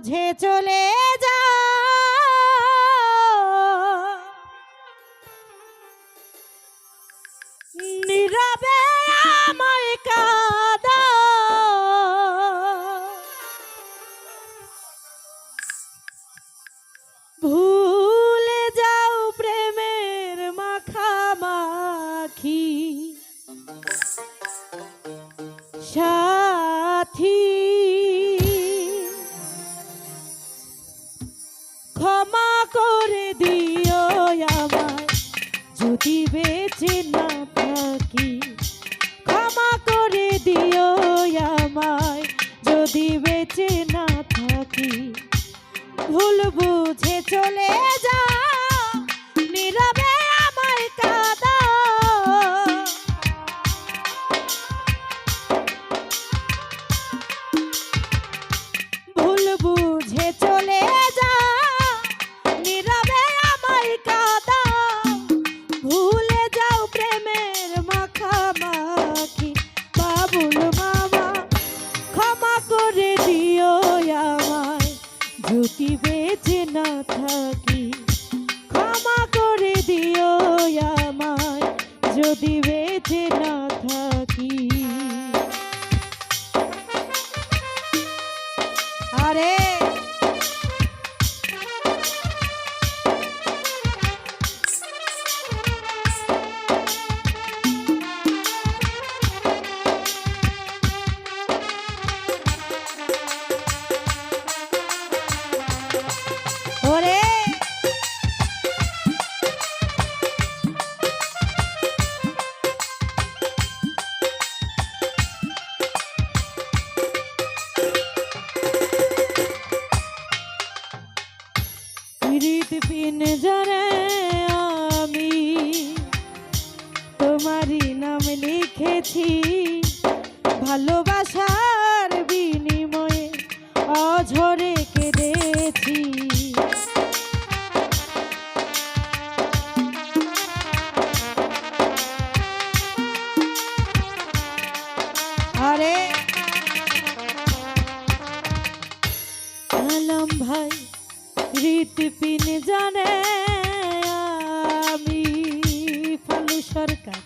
বুঝে চলে ভুল বুঝে চলে যা। প্রীত পিন আমি তোমারই নাম লিখেছি ভালোবাসার সরকার,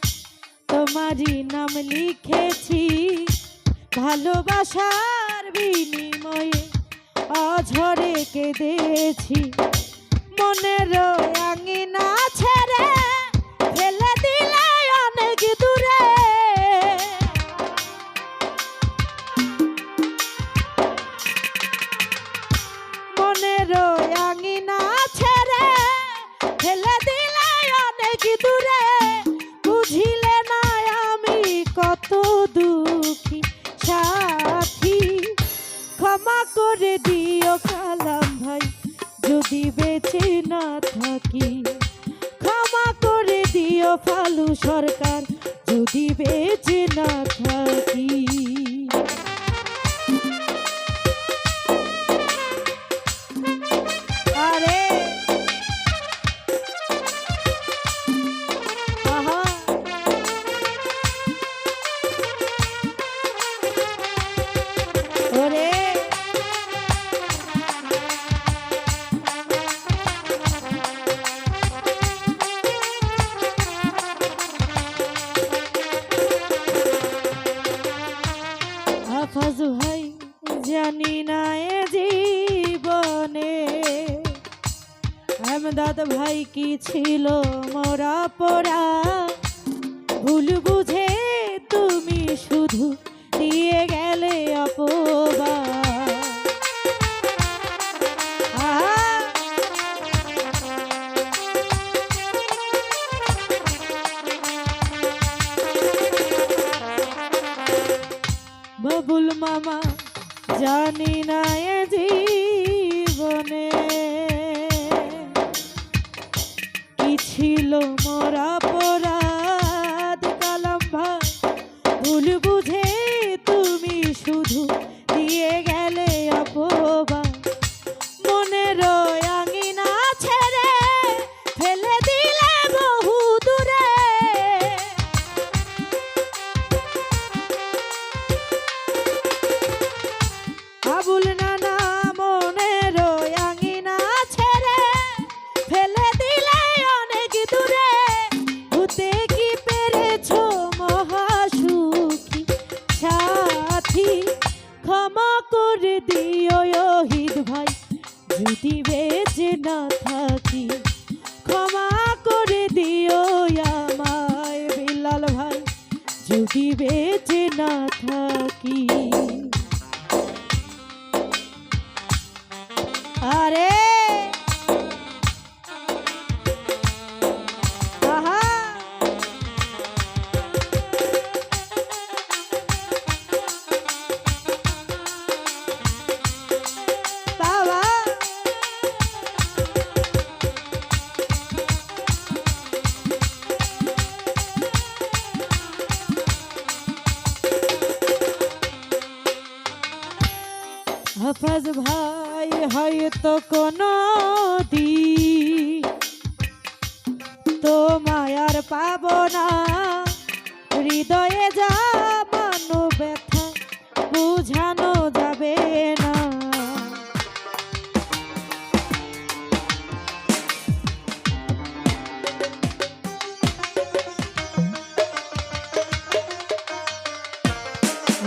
তোমারই নাম লিখেছি। ভালোবাসার বিনিময়ে অঝরে কেঁদেছি। মনের আঙিনা ছেড়ে ফেলে দিলে অনেক দূরে। মনের আঙিনা ছেড়ে ফেলে দিলে অনেক দূরে। করে দিও কালাম ভাই। যদি বেঁচে না থাকি, ক্ষমা করে দিও ফালু সরকার। যদি বেঁচে না থাকি। ভাই কি ছিল মোরা পড়া? ভুল বুঝে তুমি শুধু দিয়ে গেলে অপবা বাবুল মামা, জানি না এ ছিল মোরা বেঁচে না থাকি ক্ষমা করে দিও আমায় বিলাল ভাই যদি বেঁচে না থাকি। আরে ভাই হয়তো কোনো দিন তো মায়ার পাব না হৃদয়ে যা মানো ব্যথা, বুঝানো যাবে না।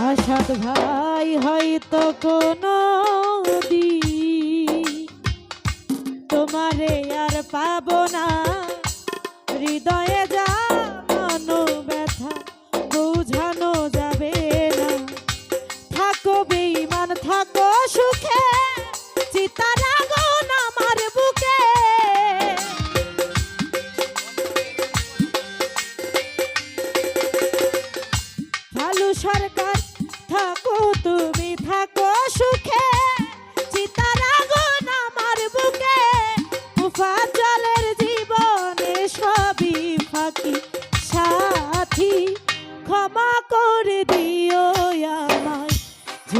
আসাদ ভাই হয়তো কোনো পাবো না হৃদয়ে মনো ব্যথা বোঝানো যাবে না। থাকো বেইমান থাকো সুখে।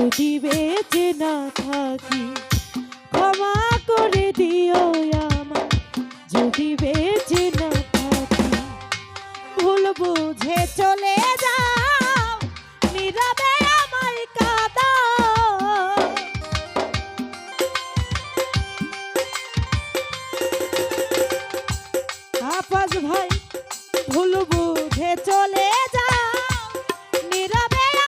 যদি বেঁচে না থাকি, ক্ষমা করে দিও আমার যদি বেঁচে না থাকি, ভুল বুঝে চলে যাও